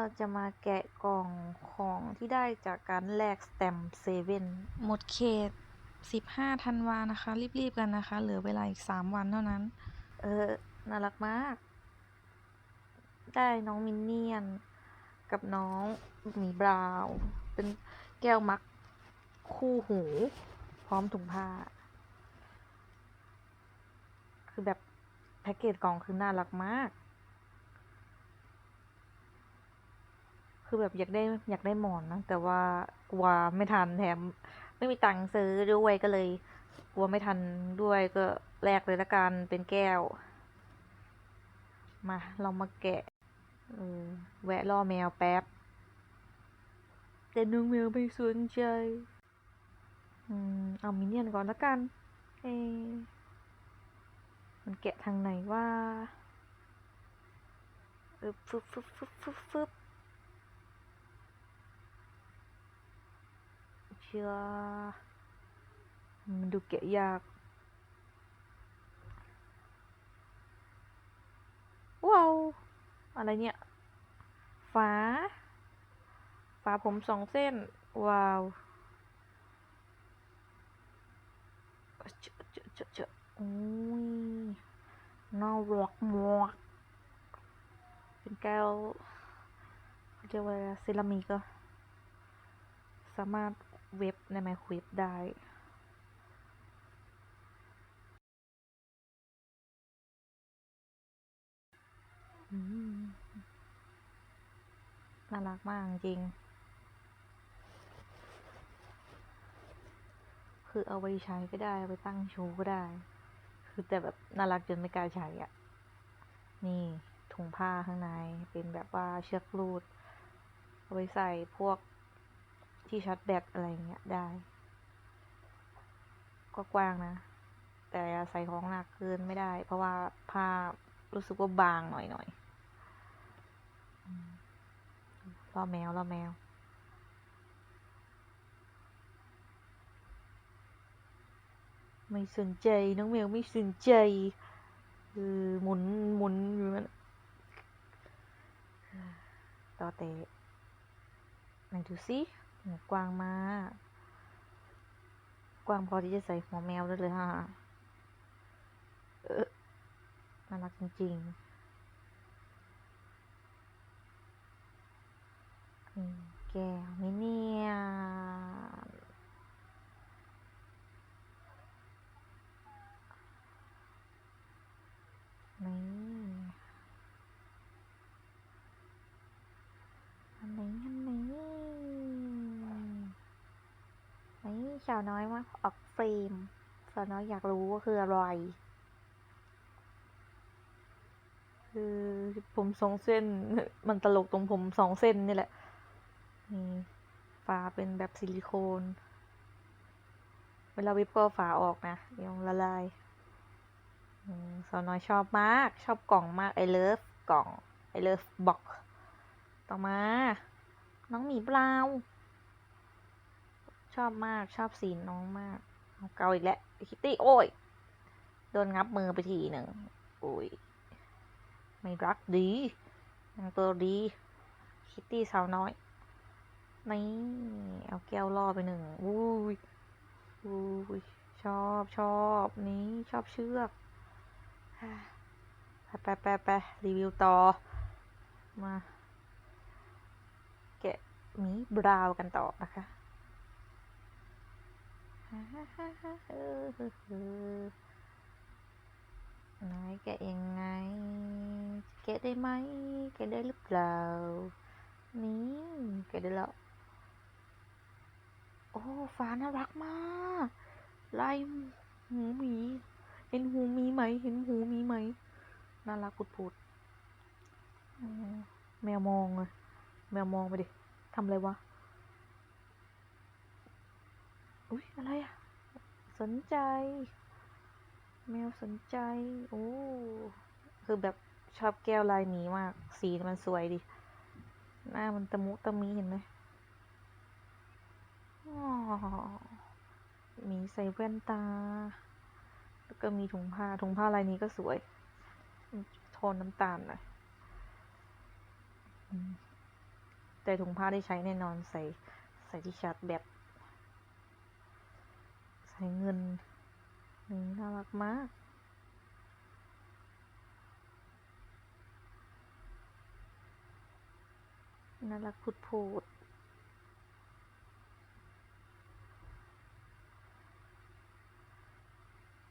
เราจะมาแกะกล่องของที่ได้จากการแลกสแตมป์เซเว่นหมดเขต 15ธันวานะคะ รีบๆกันนะคะ เหลือเวลาอีก 3 วันเท่านั้น เออ น่ารักมาก ได้น้องมินเนี่ยน กับน้องหมีบราว์เป็นแก้วมักคู่หู พร้อมถุงผ้า คือแบบแพ็กเกจกล่องคือน่ารักมาก คือแบบอยากได้อยากได้หมอนนะ แต่ว่ากลัวไม่ทันแถม ไม่มีตังค์ซื้อด้วยก็เลย กลัวไม่ทันด้วยก็แลกเลยละกันเป็นแก้ว มาเรามาแกะเออแวะล่อแมวแป๊บ แต่น้องแมวไม่สนใจอืมเอามินเนี่ยนก่อนละกันเอมันแกะทางไหนว่าเออฟึบฟึบฟึบฟึบฟึบ เชื่อมันดูแกะยากว้าวอะไรเนี่ยฝาฝาผมสองเส้น ว้าวเจอะเจอะเจอะเจอะโอ้ยน่ารักมากเป็นแก้วเขาเรียกว่าอะไรเซรามิกก็สามารถ เวฟในไมโครเวฟได้อืมน่ารักมากจริง คือเอาไปใช้ก็ได้เอาไปตั้งโชว์ก็ได้ คือแต่แบบน่ารักจนไม่กล้าใช้อะ นี่ถุงผ้าข้างในเป็นแบบว่าเชือกรูด เอาไปใส่พวก ที่ชาร์จแบตอะไรเงี้ยได้ ก็กว้างนะ แต่ใส่ของหนักเกินไม่ได้ เพราะว่าผ้ารู้สึกว่าบางหน่อยหน่อยล่อแมวล่อแมว ไม่สนใจน้องแมวไม่สนใจเออหมุนหมุนอยู่นั่นต่อเตะไหนดูสิ หัวกวางมากวางพอที่จะใส่หัวแมวได้เลยฮะเออน่ารักจริงๆแก้วมิเนี่ยน นี่อันนี้อันนี้นี่ สาวน้อยมาออกเฟรมสาวน้อยอยากรู้ว่าคืออะไรคือผมสองเส้น มันตลกตรงผมสองเส้นนี่แหละนี่ฝาเป็นแบบซิลิโคน เวลาวิปก็ฝาออกนะเดี๋ยวละลายสาวน้อยชอบมาก ชอบกล่องมากไอเลิฟกล่องไอเลิฟบ็อกต่อมา น้องหมีบราวน์ช อบมากชอบสีน้องมากเอาเกาอีกแล้วคิตตี้โอ้ยโดนงับมือไปทีหนึ่งโอ้ยไม่รักดียังตัวดี คิตตี้สาวน้อยนี่เอาแก้วล่อไปหนึ่งอุ้ยอุ้ยชอบชอบนี้ชอบเชือกไปไปไปไปรีวิวต่อ มา แกะมีบราวกันต่อนะคะ ไหนแกะยังไงแกะได้ไหมแกะได้หรือเปล่า นี่แกะได้แล้ว โอ้ฟ้าน่ารักมากลายหูหมี เห็นหูมีไหม เห็นหูมีไหม น่ารักปุดปุดแมวมองเลย แมวมองไปดิทำอะไรวะ อุ๊ยอะไรอะสนใจ แมวสนใจ โอ้คือแบบชอบแก้วลายหมีมาก สีมันสวยดิ หน้ามันตะมุตะมีเห็นไหมอ๋อมีใส่แว่นตา แล้วก็มีถุงผ้า ถุงผ้าลายนี้ก็สวย โทนน้ำตาลหน่อยแต่ถุงผ้าได้ใช้แน่นอนใส่ใส่ที่ชาร์จแบต ใส่เงินนี่น่ารักมาก น่ารักพูดพูด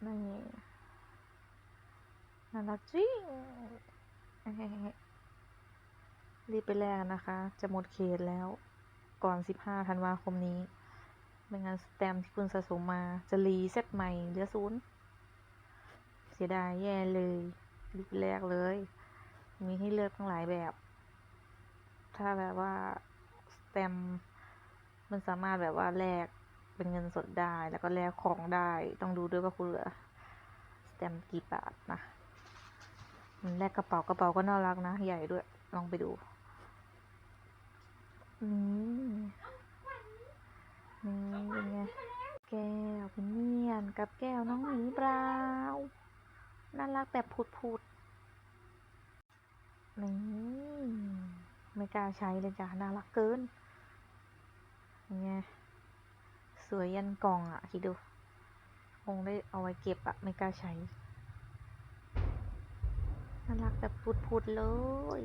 นี่น่ารักจริงรีบไปแลกกันนะคะ จะหมดเขตแล้ว ก่อน 15 ธันวาคมนี้ ไม่งั้นสแตมที่คุณสะสมมาจะรีเซ็ตใหม่เหลือศูนย์เสียดายแย่เลยรีบแลกเลย มีให้เลือกตั้งหลายแบบ ถ้าแบบว่าสแตมมันสามารถแบบว่าแลกเป็นเงินสดได้ แล้วก็แลกของได้ ต้องดูด้วยว่าคุณเหลือสแตมกี่บาทนะมันแลกกระเป๋ากระเป๋าก็น่ารักนะ ใหญ่ด้วย ลองไปดู นี่ นี่เป็นไง แก้วเป็นเนียนกับแก้วน้องหมีบราวน่ารักแบบพูดพูดนี่ไม่กล้าใช้เลยจ้ะน่ารักเกินไงสวยยันกล่องอะ คิดดู คงได้เอาไว้เก็บอะ ไม่กล้าใช้น่ารักแบบพูดพูดๆเลย